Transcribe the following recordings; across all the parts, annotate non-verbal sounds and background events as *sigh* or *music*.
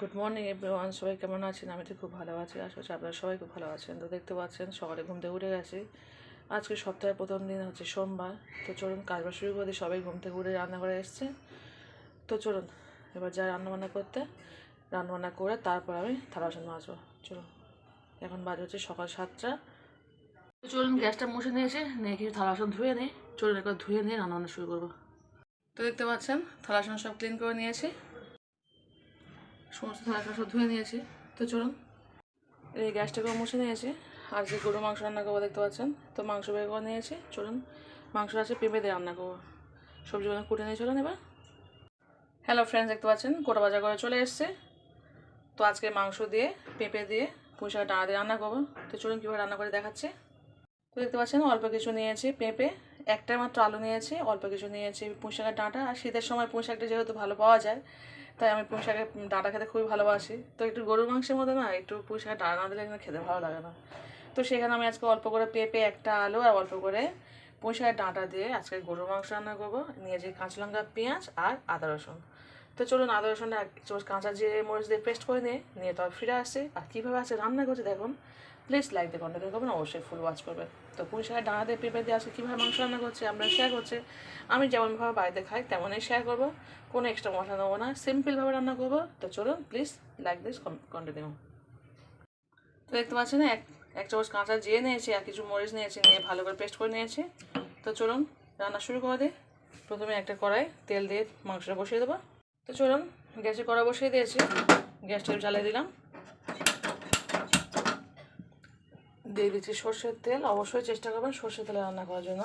Good morning everyone সবাই কেমন আছেন? আমি তো খুব ভালো আছি। আশা করছি আপনারা সবাই খুব ভালো আছেন। তো দেখতে পাচ্ছেন, সকালে ঘুম থেকে উঠে গেছি। আজকে সপ্তাহের প্রথম দিন হচ্ছে সোমবার। তো চলুন কাজবার শুরু করে সবাই ঘুম থেকে উঠে রান্না করে এসছে। তো চলুন, এবার যা রান্নাবান্না করতে, রান্নাবান্না করে তারপর আমি থালা বাসন মাজবো। চলুন, এখন বাজে হচ্ছে সকাল সাতটা। তো চলুন, গ্যাসটা মুছে নিয়েছি। নিয়ে কিছু থালা বাসন ধুয়ে নিই। চলুন, একবার ধুয়ে নিয়ে রান্নাবান্না শুরু করব। তো দেখতে পাচ্ছেন, থালা বাসন সব ক্লিন করে নিয়েছি। সমস্ত থালা সব ধুয়ে নিয়েছি তো চলুন, এই গ্যাসটাকে মুছে নিয়েছি আর যে গরু মাংস রান্না করব দেখতে পাচ্ছেন, তো মাংস বের করে নিয়েছি চলুন মাংস আছে পেঁপে দিয়ে রান্না করব। সবজিগুলো কুটে নিয়ে চলুন এবার। হ্যালো ফ্রেন্ডস দেখতে পাচ্ছেন, গোটা বাজার করে চলে এসছে। তো আজকে মাংস দিয়ে, পেঁপে দিয়ে পুঁইশাক ডাঁড়া দিয়ে রান্না করব। তো চলুন কীভাবে রান্না করে দেখাচ্ছি। তো দেখতে পাচ্ছেন, অল্প কিছু নিয়েছি পেঁপে। একটা মাত্র আলু নিয়েছি অল্প কিছু নিয়েছি পুঁইশাকের ডাঁটা। আর শীতের সময় পুঁইশাকটা যেহেতু ভালো পাওয়া যায় তাই আমি পুঁই শাকের ডাঁটা খেতে খুবই ভালোবাসি। তো একটু গরুর মাংসের মধ্যে না, একটু পুঁই শাকের ডাঁটা না দিলে কিন্তু খেতে ভালো লাগে না। তো সেখানে আমি আজকে অল্প করে পেঁপে, একটা আলু আর অল্প করে পুঁই শাকের ডাঁটা দিয়ে আজকে গরুর মাংস রান্না করব। নিয়েছি কাঁচা লঙ্কা, পেঁয়াজ আর আদা রসুন। তো চলুন আদা রসুনটা কাঁচা জিরে, মরিচ দিয়ে পেস্ট করে নিয়ে নিয়ে তো ফিরে আসছি আর কীভাবে আছে রান্না করছে দেখুন প্লিজ লাইক দিয়ে কন্টিনিউ করবেন অবশ্যই ফুল ওয়াচ করবেন। তো পুঁই শাকের ডাঁটা দিয়ে পেঁপে দিয়ে আজকে কীভাবে মাংস রান্না করছে, আমরা শেয়ার করছে। আমি যেমনভাবে বাড়িতে খাই, তেমনই শেয়ার করব। কোনো এক্সট্রা মশলা দেবো না। সিম্পলভাবে রান্না করব। তো চলুন প্লিজ লাইক দিস কন্টিনিউ তো দেখতে পাচ্ছেন, এক এক চামচ কাঁচা জিরে নিয়েছি, আর কিছু মরিচ নিয়েছি, নিয়ে ভালো করে পেস্ট করে নিয়েছি। তো চলুন, রান্না শুরু করে দিই প্রথমে একটা কড়াই, তেল দিয়ে মাংসটা বসিয়ে দেবো। তো চলুন, গ্যাসে কড়া বসিয়ে দিয়েছি। গ্যাসটা জ্বালিয়ে দিলাম। দিয়ে দিচ্ছি সর্ষের তেল। অবশ্যই চেষ্টা করবেন সর্ষের তেলে রান্না করার জন্য।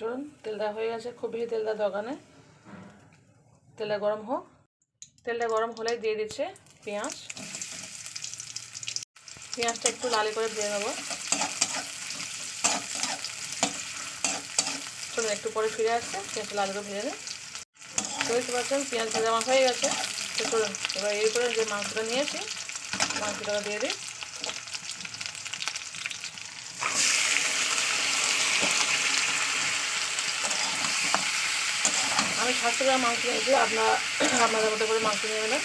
চলুন, তেলটা হয়ে গেছে, খুব বেশি তেলটা দরকার নেই। তেলটা গরম হোক। তেলটা গরম হলেই দিয়ে দিচ্ছে পেঁয়াজ। পেঁয়াজটা একটু লালি করে ভেজে নেব। চলুন, একটু পরে ফিরে আসছে, পেঁয়াজটা লালি করে ভেজে নিই। তো দেখতে পাচ্ছেন পেঁয়াজ ভাজা আমার হয়ে গেছে। তো চলুন, এবার এই করে যে মাংসটা নিয়েছি মাংসটা দিয়ে দিই। আমি সাতশো গ্রাম মাংস নিয়েছি আপনার *clears throat* আপনাদের মতো করে মাংস নিয়ে নেবেন।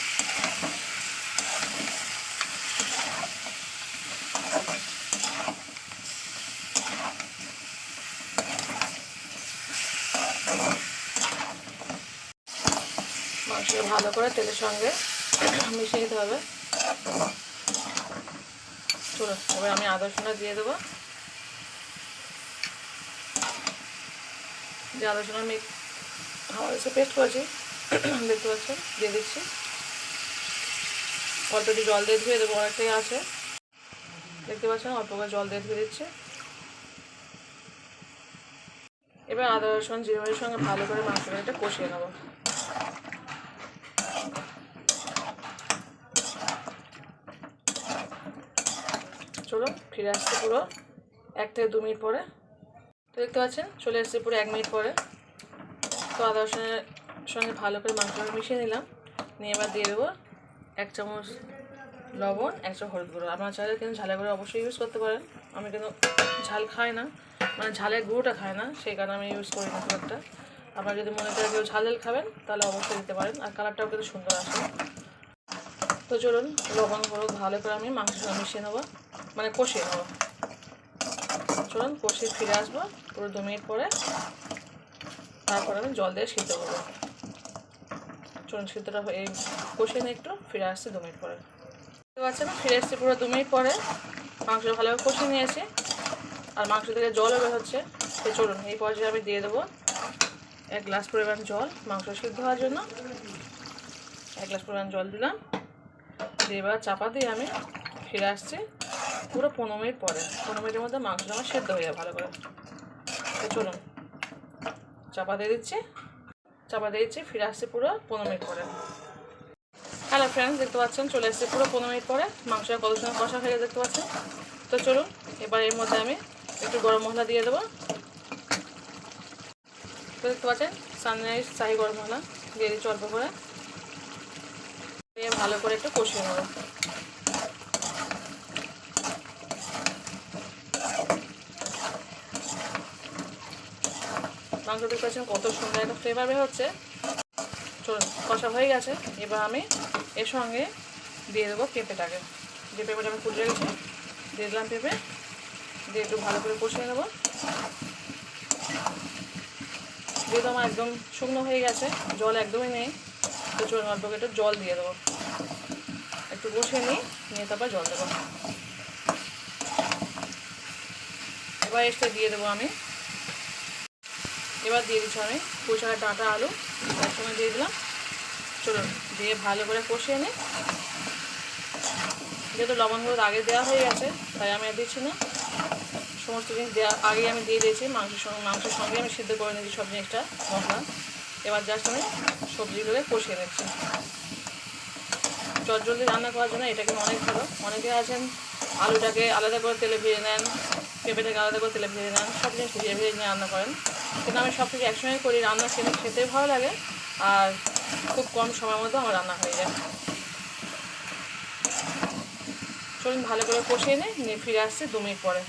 ভালো করে তেলের সঙ্গে মিশিয়ে দিতে হবে। চলো এবার আমি আদা দিয়ে দেবো। যে আদা আমি হাওয়া এসে পেস্ট করেছি। *clears throat* দেখতে পাচ্ছেন? দিয়ে দিচ্ছি। অল্প একটু জল দিয়ে ধুয়ে দেবো, অনেকটাই আছে। দেখতে পাচ্ছেন? অল্প করে জল দিয়ে ধুয়ে দিচ্ছি। এবার আদা, রসুন, জিরে সঙ্গে ভালো করে মাংসটা কষিয়ে নেব। চলো, ফিরে আসছে পুরো। এক থেকে দু মিনিট পরে। তো দেখতে পাচ্ছেন? চলে এসছে পুরো এক মিনিট পরে। তো আদা রসুনের সঙ্গে ভালো করে মাংসটা মিশিয়ে নিলাম। নিয়ে এবার দিয়ে দেবো এক চামচ লবণ, এক চামচ হলুদ গুঁড়ো। আপনার চাইলে কিন্তু ঝালের গুঁড়ো অবশ্যই ইউজ করতে পারেন। আমি কিন্তু ঝাল খাই না মানে ঝালের গুঁড়োটা খাই না, সেই কারণে আমি ইউজ করি না খুব একটা। আপনারা যদি মনে করেন কেউ ঝাল খাবেন, তাহলে অবশ্যই দিতে পারেন। আর কালারটাও কিন্তু সুন্দর আসে। তো চলুন, লবণ, হলুদ ভালো করে আমি মাংস মিশিয়ে নেব মানে কষিয়ে নেব। চলুন, কষিয়ে ফিরে আসব, পুরো দু মিনিট পরে। তারপরে আমি জল দিয়ে সিদ্ধ করব। চলুন সিদ্ধটা এই কষিয়ে নিয়ে একটু ফিরে আসছি দু মিনিট পরে। বুঝতে পারছেন ফিরে এসছি পুরো দু মিনিট পরে। মাংসটা ভালোভাবে কষিয়ে নিয়েছি। আর মাংস থেকে জলও বের হচ্ছে। তো চলুন, এই পর্যায়ে আমি দিয়ে দেবো এক গ্লাস পরিমাণ জল মাংস সিদ্ধ হওয়ার জন্য। এক গ্লাস পরিমাণ জল দিলাম। দিয়ে এবার চাপা দিয়ে আমি ফিরে আসছি পুরো পনেরো মিনিট পরে। পনেরো মিনিটের মধ্যে মাংসটা আমার সেদ্ধ হয়ে যাবে ভালো করে। চলুন। চাপা দিয়ে দিচ্ছি। চাপা দিয়ে দিচ্ছি, ফিরে আসছি পুরো পনেরো মিনিট পরে। হ্যালো ফ্রেন্ডস দেখতে পাচ্ছেন, চলে এসেছে পুরো পনেরো মিনিট পরে। মাংসটা কত সময় কষা হয়ে দেখতে পাচ্ছেন? তো চলুন, এবার এর মধ্যে আমি একটু গরম মশলা দিয়ে দেবো। তো দেখতে পাচ্ছেন সানরাইজ শাহি গরম মশলা, দিয়ে দিচ্ছি অল্প করে। ভালো করে একটু কষিয়ে নেব। মাংস দেখতে পাচ্ছেন কত সুন্দর একটা ফ্লেভার বের হচ্ছে। চলুন, কষা হয়ে গেছে। এবার আমি এর সঙ্গে দিয়ে দেবো পেঁপেটাকে। যে পেঁপেটা আমি কুড়ে রেখেছি, দিয়ে দিলাম পেঁপে। দিয়ে একটু ভালো করে কষিয়ে নেব। যেহেতু আমার একদম শুকনো হয়ে গেছে, জল একদমই নেই, তো চলুন অল্প একটু জল দিয়ে দেবো। একটু কষিয়ে নিই, নিয়ে তারপর জল দেবো। এবার এসে দিয়ে দেবো আমি এবার দিয়ে দিচ্ছি আমি পুঁই ডাঁটা আলু। একসঙ্গে দিয়ে দিলাম। চলুন দিয়ে ভালো করে কষিয়ে নিই যেহেতু লবণ হলুদ আগে দেওয়া হয়ে গেছে, তাই আমি আর দিচ্ছি না। সমস্ত জিনিস দেওয়া আগেই আমি দিয়ে দিয়েছি। মাংসের সঙ্গে মাংসের সঙ্গে আমি সিদ্ধ করে নিয়েছি সব জিনিসটা, মশলা। এবার জাস্ট আমি সবজিগুলোকে কষিয়ে নিচ্ছি। জলদি রান্না করার জন্য এটা কিন্তু অনেক ভালো। অনেকে আছেন, আলুটাকে আলাদা করে তেলে ভেজে নেন, পেঁপেটাকে আলাদা করে তেলে ভেজে নেন, সব জিনিস ভেজে ভেজে নিয়ে রান্না করেন। কিন্তু আমি সব কিছু একসঙ্গে করি, রান্না খেতে খেতে ভালো লাগে। আর খুব কম সময়ের মধ্যে আমার রান্না হয়ে যায়। চলুন ভালো করে কষিয়ে নিই, নিয়ে ফিরে আসছি দু মিনিট পরে।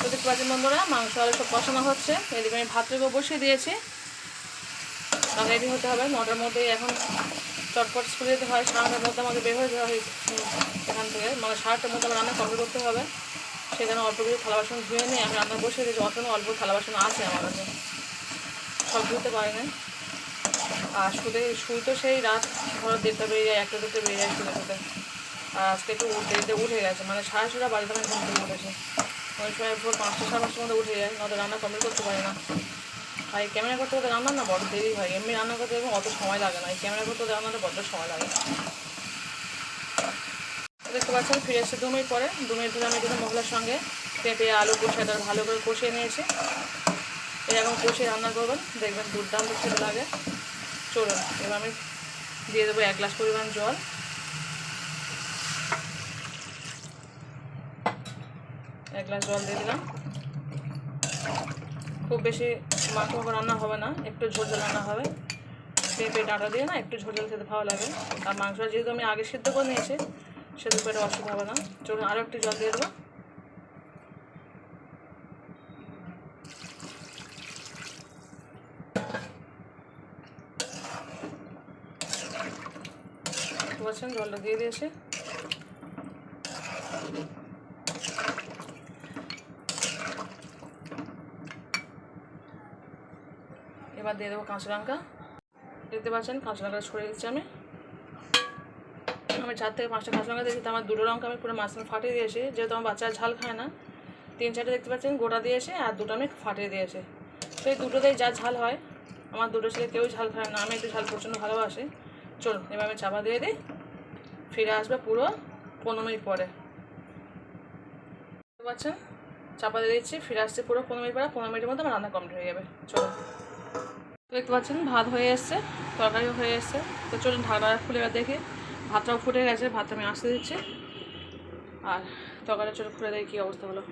তো পাচ্ছেন বন্ধুরা, মাংস আলু সব কষানো হচ্ছে। এদিকে আমি ভাতটাকে বসিয়ে দিয়েছি। রেডি হতে হবে। নটার মধ্যেই এখন চটপট স্কুলে যেতে হয়, সাড়ে মধ্যে আমাকে বের হয়ে যাওয়া হয় এখান থেকে। মানে সাড়েটার মধ্যে আমার রান্না কমপ্লিট করতে হবে। সেখানে অল্প কিছু থালা বাসন ধুয়ে নিয়ে আমি রান্না বসিয়ে দিয়েছি অত অল্প থালা বাসন আছে আমার কাছে। সব ধুতে পারি না। আর শুধু শুই তো সেই রাত ধরো দেড়টা বেরিয়ে যায়, একটা দেড়টা বেরিয়ে যায় শুতে শুতে। আর আজকে একটু দেরিতে উঠে গেছে। মানে সাড়ে ছটা বাড়িতে আমি ঘুম থেকে উঠেছি। ওই সময় ভোর পাঁচটা, সাড়ে পাঁচটার মধ্যে উঠে যায়, নয়তো রান্না কমপ্লিট করতে পারি না। আর ক্যামেরা করতে করতে রান্না না বড় দেরি হয় এমনি রান্না করতে অত সময় লাগে না। এই ক্যামেরা করতে রান্নাটা বড্ড সময় লাগে। দেখতে পাচ্ছেন, ফিরে এসে মিনিট পরে। দু মিনিট ধরে আমি কিন্তু মশলার সঙ্গে পেঁপে, আলু কষাটা ভালো করে কষিয়ে নিয়েছি। এরকম কষিয়ে রান্না করবেন। দেখবেন দুর্দান্ত খেতে লাগে। চলুন, এবার আমি দিয়ে দেবো এক গ্লাস পরিমাণ জল। এক গ্লাস জল দিয়ে দিলাম। খুব বেশি মাংস মাখো রান্না হবে না, একটু ঝোল ঝোল রান্না হবে। পেঁপে, ডাঁটা দিয়ে না একটু ঝোল ঝোল খেতে ভালো লাগে। আর মাংসটা যেহেতু আমি আগে সিদ্ধ করে নিয়েছি সেহেতু পেটে অসুবিধা হবে না। চলুন আরও একটু জল দিয়ে দেবো। বলছেন জলটা দিয়ে দিয়েছি। এবার দিয়ে দেবো কাঁচা লঙ্কা। দেখতে পাচ্ছেন? কাঁচা লঙ্কা ছড়িয়ে দিচ্ছি আমি। আমি চার থেকে পাঁচটা কাঁচা লঙ্কা দিয়েছি আমার দুটো লঙ্কা আমি পুরো মাঝখানে ফাটিয়ে দিয়েছি, যেহেতু আমার বাচ্চারা ঝাল খায় না। তিন চারটে দেখতে পাচ্ছেন, গোটা দিয়েছে আর দুটো আমি ফাটিয়ে দিয়েছে তো এই দুটোতেই যা ঝাল হয়, আমার দুটো ছেলে কেউ ঝাল খায় না, আমি একটু ঝাল প্রচণ্ড ভালোবাসি। চলুন, এবার আমি চাপা দিয়ে দিই, ফিরে আসবে পুরো পনেরো মিনিট পরে। পাচ্ছেন, চাপা দিয়ে দিচ্ছি, ফিরে আসছে পুরো পনেরো মিনিট পরে, পনেরো মিনিটের মধ্যে আমার রান্না কমপ্লিট হয়ে যাবে। চলুন। দেখতে পাচ্ছেন, ভাত হয়ে এসছে, তরকারিও হয়ে এসছে। তো চলুন ঢাকা খুলে এবার দেখি। ভাতটাও ফুটে গেছে, ভাত আমি আসতে দিচ্ছি। আর তরকারিটা চলে খুলে দেয় কী অবস্থা হলো।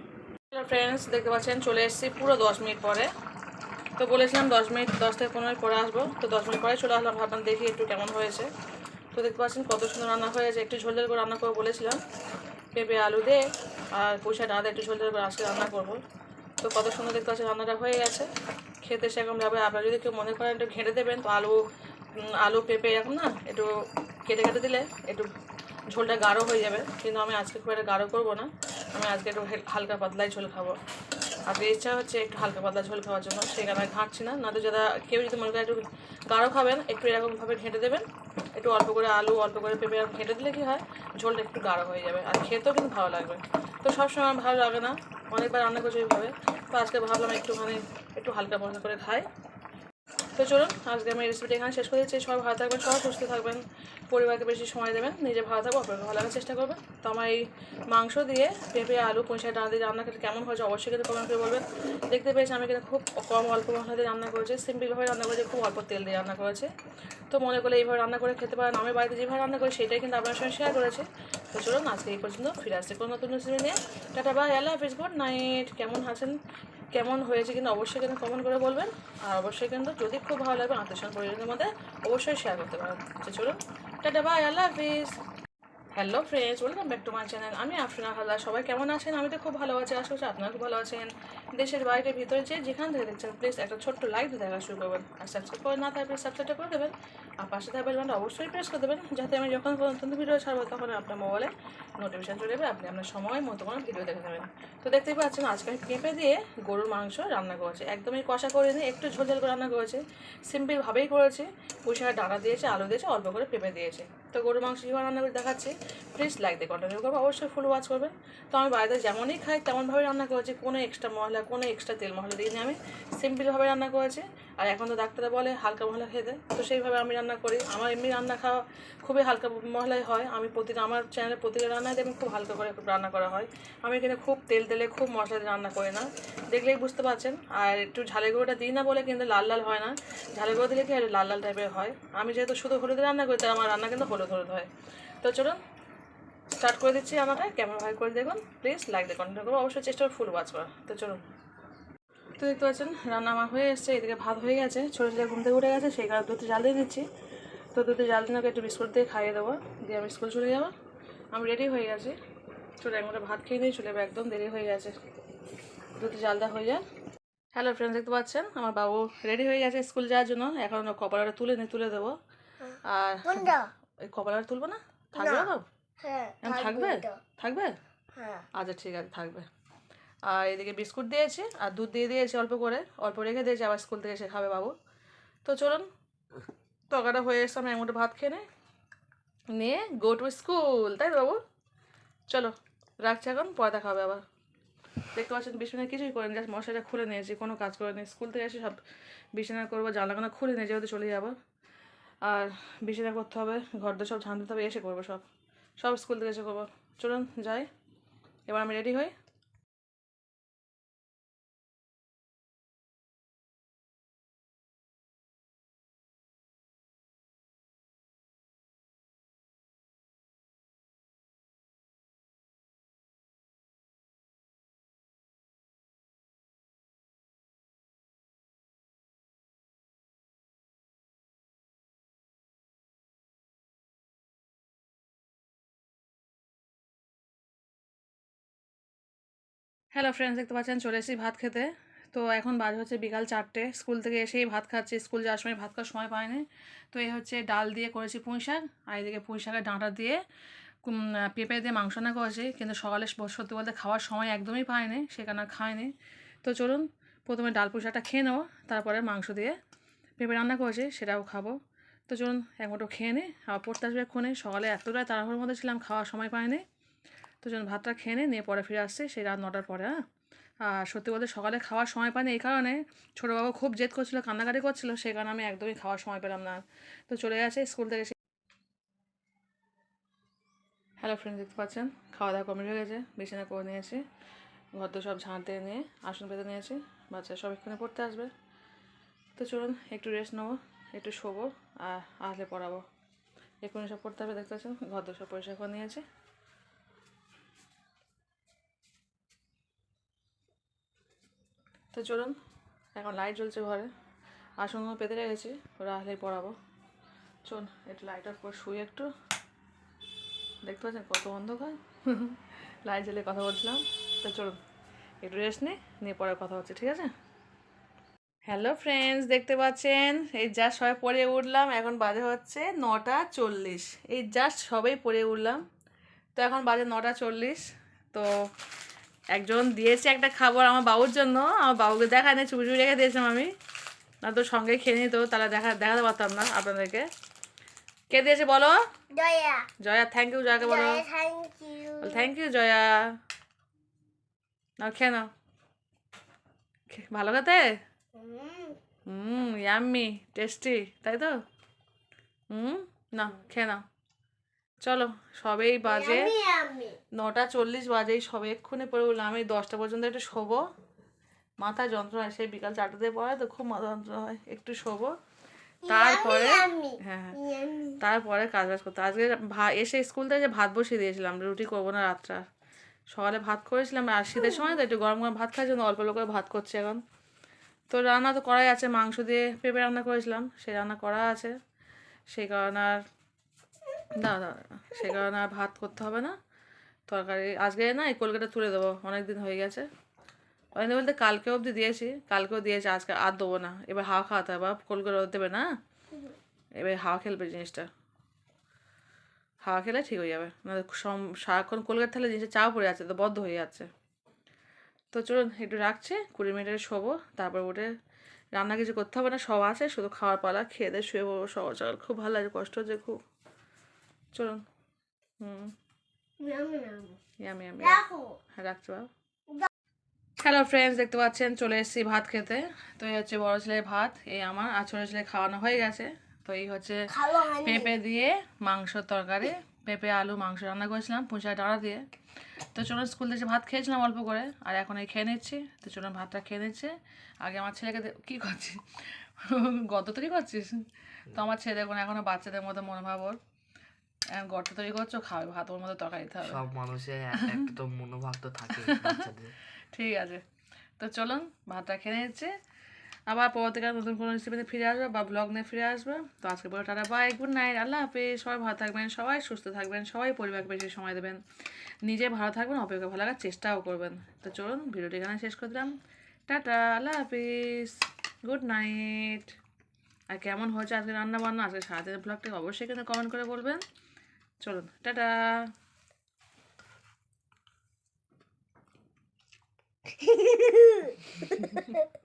ফ্রেন্ডস দেখতে পাচ্ছেন, চলে এসেছি পুরো দশ মিনিট পরে। তো বলেছিলাম দশ মিনিট, দশ থেকে পনেরো মিনিট পরে আসব। তো দশ মিনিট পরে চলে আসলাম, ভাবলাম দেখি একটু কেমন হয়েছে। তো দেখতে পাচ্ছেন কত সুন্দর রান্না হয়েছে। একটু ঝোল ঝোল করে রান্না করব বলেছিলাম। পেঁপে, আলু দিয়ে আর পয়সা ডাঁদা একটু ঝোল ঝোল করে আজকে রান্না করব। তো কত সুন্দর দেখতে পাচ্ছেন, রান্নাটা হয়ে গেছে। খেতে সেরকমভাবে আপনারা যদি কেউ মনে করেন একটু ঘেঁটে দেবেন, তো আলু আলু, পেঁপে এরকম না, একটু কেটে কেটে দিলে একটু ঝোলটা গাঢ় হয়ে যাবে। কিন্তু আমি আজকে খুব একটা গাঢ় করব না। আমি আজকে একটু হালকা পাতলাই ঝোল খাব। আজকে ইচ্ছা হচ্ছে একটু হালকা পাতলা ঝোল খাওয়ার জন্য। সেখানে আমি ঘাঁটছি না। না তো যারা কেউ যদি মনে করেন একটু গাঢ় খাবেন, একটু এরকমভাবে ঘেঁটে দেবেন, একটু অল্প করে আলু, অল্প করে পেঁপে ঘেঁটে দিলে কী হয়? ঝোলটা একটু গাঢ় হয়ে যাবে। আর খেতেও কিন্তু ভালো লাগবে। তো সবসময় আমার ভালো লাগে না। অনেকবার রান্না করছি এইভাবে তো আজকে ভাবলাম একটুখানি একটু হালকা পাতলা করে খাই। তো চলুন, আজকে আমি রেসিপিটা এখানে শেষ করে দিচ্ছি সবাই ভালো থাকবেন, সবাই সুস্থ থাকবেন। পরিবারকে বেশি সময় দেবেন, নিজে ভালো থাকব অপরকে ভালো লাগার চেষ্টা করবেন। তো আমার এই মাংস দিয়ে পেঁপে, আলু পয়সা ডাল দিয়ে রান্না খেতে কেমন হয়েছে অবশ্যই কিন্তু কমেন্ট করে বলবেন। দেখতে পেয়েছি আমি কিন্তু খুব কম অল্প মশলা দিয়ে রান্না করেছি সিম্পলভাবে রান্না করেছি, খুব অল্প তেল দিয়ে রান্না করেছি। তো মনে করলে এইভাবে রান্না করে খেতে পারেন, আমি বাড়িতে যেভাবে রান্না করি সেটাই কিন্তু আপনার সঙ্গে শেয়ার করেছি। তো চলুন, আজকে এই পর্যন্ত ফিরে আসছে কোনো নতুন রেসিপি নিয়ে। টাটা বাই আল্লাহ হাফিজ গুড নাইট কেমন আছেন? কেমন হয়েছে কিন্তু অবশ্যই কিন্তু কমেন্ট করে বলবেন। আর অবশ্যই কিন্তু যদি খুব ভালো লাগবে আত্মীয় পরিজনের মধ্যে অবশ্যই শেয়ার করতে পারেন। চলুন, টাটা বাই আল্লাহ হাফিজ। Hello friends welcome back to my channel আমি আফরিনা হালদার সবাই কেমন আছেন? আমি তো খুব ভালো আছি, আশা করছি আপনারা খুব ভালো আছেন। দেশের বাইরে, ভিতরে যে যেখান থেকে দেখছেন প্লিজ একটা ছোট্ট লাইক দেখা শুরু করবেন। আর সাবস্ক্রাইব করে না থাকলে সাবস্ক্রাইব করে দেবেন। আর পাশে থাকা বেলবানটা অবশ্যই প্রেস করে দেবেন, যাতে আমি যখন কোনো নতুন ভিডিও ছাড়বো, তখন আপনার মোবাইলে নোটিফিকেশন চলে যাবে, আপনি আপনার সময় মতো কোনো ভিডিও দেখে নেবেন। তো দেখতেই পাচ্ছেন, আজকে আমি পেঁপে দিয়ে গরুর মাংস রান্না করেছি। একদমই কষা করে নিয়ে একটু ঝোল ঝোল করে রান্না করেছে। সিম্পলভাবেই করেছে। পুষার ডাটা দিয়েছে, আলু দিয়েছে, অল্প করে পেঁপে দিয়েছে। তো গরুর মাংস কীভাবে রান্না করে দেখাচ্ছি প্লিজ লাইক দিয়ে কন্টিনিউ করব অবশ্যই ফুল ওয়াচ করবেন। তো আমি বাড়িতে যেমনই খাই তেমনভাবে রান্না করেছি, কোনো এক্সট্রা মশলা কোনো এক্সট্রা তেল মশলা দিইনি আমি। সিম্পলভাবে রান্না করেছি। আর এখন তো ডাক্তাররা বলে, হালকা মশলা খেতে তো সেইভাবে আমি রান্না করি। আমার এমনি রান্না খাওয়া খুবই হালকা মশলাই হয়। আমি প্রতিটা, আমার চ্যানেলে প্রতিটা রান্নায় দেখবেন খুব হালকা করে রান্না করা হয়। আমি এখানে খুব তেল তেলে খুব মশলা দিয়ে রান্না করি না। দেখলেই বুঝতে পারছেন। আর একটু ঝালের গুঁড়োটা দিই না বলে কিন্তু লাল লাল হয় না। ঝালের গুঁড়ো দিলে কি লাল লাল টাইপের হয়। আমি যেহেতু শুধু হলুদ রান্না করি তাই আমার রান্না কিন্তু হলুদ হলুদ হয়। তো চলুন স্টার্ট করে দিচ্ছি আমাকে। ক্যামেরা ভাই করে দেখুন প্লিজ লাইক দিয়ে কন্টিনিউ করব অবশ্যই চেষ্টা করব ফুল ওয়াচ করা তো চলুন। তো দেখতে পাচ্ছেন রান্না আমার হয়ে এসছে এদিকে ভাত হয়ে গেছে। ছোটো ছেলে ঘুম থেকে উঠে গেছে সেই কারণে দুধে জাল দিয়ে দিচ্ছি। তো দুধে জাল দিয়ে একটু বিস্কুট দিয়ে খাইয়ে দেবো। দিয়ে আমি স্কুল চলে যাব। আমি রেডি হয়ে গেছি। চলে একবারে ভাত খেয়ে নিয়ে চলে যাব একদম দেরি হয়ে গেছে। দুধে জাল দেওয়া হয়ে যায় হ্যালো ফ্রেন্ডস দেখতে পাচ্ছেন আমার বাবু রেডি হয়ে গেছে স্কুল যাওয়ার জন্য। এখন কপালাটা তুলে নিয়ে তুলে দেবো। আর কপালাটা তুলবো না? থাকবে তো হ্যাঁ থাকবে থাকবে? হ্যাঁ। আচ্ছা ঠিক আছে থাকবে। আর এদিকে বিস্কুট দিয়েছি আর দুধ দিয়ে দিয়েছি অল্প করে অল্প রেখে দিয়েছি আবার স্কুল থেকে এসে খাবে বাবু। তো চলুন তরকাটা হয়ে এসছে আমি একমুঠো ভাত খেয়ে নিই। নিয়ে গো টু স্কুল তাই তো বাবু? চলো রাখছি এখন পরে দেখা হবে আবার। দেখতে পাচ্ছেন বিছানা কিছুই করিনি জাস্ট মশাটা খুলে নিয়েছি কোনো কাজ করিনি। স্কুল থেকে এসে সব বিছানা করব জানলাখানা খুলে নিয়ে যেহেতু চলে যাব। আর বিছানা করতে হবে ঘর দিয়ে সব ঝাঁট দিতে হবে এসে করব সব। সব স্কুল থেকে এসে করব চলুন যাই। এবার আমি রেডি হই। হ্যালো ফ্রেন্ডস দেখতে পাচ্ছেন, চলে এসেছি ভাত খেতে। তো এখন বাজে হচ্ছে বিকাল চারটে। স্কুল থেকে এসেই ভাত খাচ্ছি। স্কুল যাওয়ার সময় ভাত খাওয়ার সময় পায়নি তো এই হচ্ছে ডাল দিয়ে করেছি পুঁই শাক আর এদিকে পুঁই শাকের ডাঁটা দিয়ে পেঁপে দিয়ে মাংস না করেছি। কিন্তু সকালে সত্যি বলতে খাওয়ার সময় একদমই পাইনি সেখানে খাইনি। তো চলুন, প্রথমে ডাল পুঁই শাকটা খেয়ে নেব, তারপরে মাংস দিয়ে পেঁপে রান্না করেছি, সেটাও খাব। তো চলুন এক মুঠো খেয়ে নিই আবার পড়তে আসবে এক্ষুনি। সকালে এতটাই তাড়াহুড়োর মধ্যে ছিলাম, খাওয়ার সময় পাইনি। তো চলুন ভাতটা খেয়ে নিই নিয়ে পরে ফিরে আসছি, সেই রাত নটার পরে হ্যাঁ? আর সত্যি বলতে সকালে খাওয়ার সময় পাইনি এই কারণে। ছোটো বাবু খুব জেদ করছিল, কান্নাকাটি করছিল, সেই কারণে আমি একদমই খাওয়ার সময় পেলাম না। তো চলে গেছে স্কুল থেকে হ্যালো ফ্রেন্ড দেখতে পাচ্ছেন? খাওয়া দাওয়া কমপ্লিট হয়ে গেছে, বিছানা করে নিয়েছি। ঘর তো সব ঝাঁট দিয়ে নিয়ে আসন পেতে নিয়েছি, বাচ্চা সব এক্ষুনি পড়তে আসবে। তো চলুন, একটু রেস্ট নেব, একটু শোবো, আর আসলে পড়াবো। এক্ষুনি সব পড়তে হবে দেখতে পাচ্ছেন? ঘর তো সব পরিষ্কার করে নিয়েছি। তো চলুন, এখন লাইট জ্বলছে ঘরে। আসনগুলো পেতে রেখেছি, ওরা আসলেই পড়াবো চলুন, একটু লাইট অফ করে শুয়ে একটু। দেখতে পাচ্ছেন কত অন্ধকার? *laughs* লাইট জ্বলে কথা বলছিলাম। তো চলুন, একটু রেস্ট নিই, নিয়ে পরে কথা হচ্ছে, ঠিক আছে? হ্যালো ফ্রেন্ডস দেখতে পাচ্ছেন? এই জাস্ট সবাই পড়ে উঠলাম, এখন বাজে হচ্ছে নটা চল্লিশ। এই জাস্ট সবাই পড়ে উঠলাম। তো এখন বাজে নটা চল্লিশ, তো একজন দিয়েছে একটা খাবার আমার বাবুর জন্য। আমার বাবুকে দেখা নেই চুপি চুপি রেখে দিয়েছিলাম আমি। না তো সঙ্গে খেয়ে নিত তাহলে দেখা দেখাতে পারতাম না আপনাদেরকে। কে দিয়েছে বলো? দয়া জয়া থ্যাংক ইউ জয়াকে বলো। Thank you Jaya. নাও খেয়ে নাও। ভালো খেতে? হুম। ইয়াম্মি টেস্টি তাই তো? হুম না খেয়ে নাও। চলো সবেই বাজে। নটা চল্লিশ বাজেই সবে এক্ষুনি পড়ে উঠলাম। আমি দশটা পর্যন্ত একটু শোবো। মাথা যন্ত্রণা সেই বিকাল চারটাতে পরে তো খুব মাথা যন্ত্রণা হয় একটু শোবো। তারপরে হ্যাঁ হ্যাঁ। তারপরে কাজ বাজ করতে আজকে ভা এসে স্কুল থেকে যে ভাত বসিয়ে দিয়েছিলাম রুটি করব না রাতটা সকালে ভাত করেছিলাম আর শীতের সময় তো একটু গরম গরম ভাত খাওয়ার জন্য অল্প অল্প করে ভাত করছে এখন। তো রান্না তো করাই আছে মাংস দিয়ে পেঁপে রান্না করেছিলাম সেই রান্না করা আছে। সেই কারণে আর দাঁড়া দাঁড়া সেই কারণে আর ভাত করতে হবে না। তরকারি আজকে না এই কলকাতা তুলে দেবো অনেক দিন হয়ে গেছে। অনেক বলতে কালকে অবধি দিয়েছি কালকেও দিয়েছি, আজকে আর দেবো না। এবার হাওয়া খাওয়াতে হবে কোল করে রোদ দেবে না? এবার হাওয়া খেলবে জিনিসটা। হাওয়া খেলে ঠিক হয়ে যাবে। না সারাক্ষণ কোলগেট থাকলে জিনিসটা চাপ পড়ে যাচ্ছে, তো বদ্ধ হয়ে যাচ্ছে। তো চলুন, একটু রাখছি, কুড়ি মিনিটের শোবো, তারপর উঠে রান্না কিছু করতে হবে না, সব আছে, শুধু খাওয়ার পালা, খেয়ে দিয়ে শুয়ে পড়ব সকাল। খুব ভালো লাগে, কষ্ট হচ্ছে, খুব। চলুন হুম। হ্যাঁ রাখছি হ্যালো ফ্রেন্ডস দেখতে পাচ্ছেন? চলে এসেছি ভাত খেতে। তো এই হচ্ছে বড় ছেলের ভাত এই আমার আর ছোটো ছেলে খাওয়ানো হয়ে গেছে। তো এই হচ্ছে পেঁপে দিয়ে মাংসর তরকারি। পেঁপে আলু মাংস রান্না করেছিলাম পুঁচা ডাঁড়া দিয়ে। তো চলুন স্কুল থেকে ভাত খেয়েছিলাম অল্প করে আর এখন এই খেয়ে নিচ্ছি। তো চলুন ভাতটা খেয়ে নিচ্ছে। আগে আমার ছেলেকে কি করছিস? গত তৈরি করছিস? তো আমার ছেলে দেখুন এখনও বাচ্চাদের মতো মনোভাব ওর। এখন গর্ত তৈরি করছ খাবে ভাত ওর মতো তরকারি দিতে হবে। সব মানুষের *laughs* এক- একটা তো মনোভাব তো থাকে ঠিক আছে। তো চলুন ভাতটা খেয়ে নিচ্ছে। আবার পরবর্তীকালে নতুন কোনো রেসিপিতে ফিরে আসবে বা ব্লগ নিয়ে ফিরে আসবে। তো আজকে বলে টাটা বাই গুড নাইট আল্লাহ হাফিজ। সবাই ভালো থাকবেন সবাই সুস্থ থাকবেন সবাই পরিবারকে বেশি সময় দেবেন। নিজে ভালো থাকবেন অপেক্ষা ভালো লাগার চেষ্টাও করবেন। তো চলুন ভিডিওটি এখানে শেষ করে দিলাম। টাটা আল্লাহ হাফিজ। গুড নাইট আর কেমন হয়েছে আজকে রান্না বান্না আজকে সারাদিনের ব্লগটা অবশ্যই কিন্তু কমেন্ট করে বলবেন। চলুন টাটা। *laughs*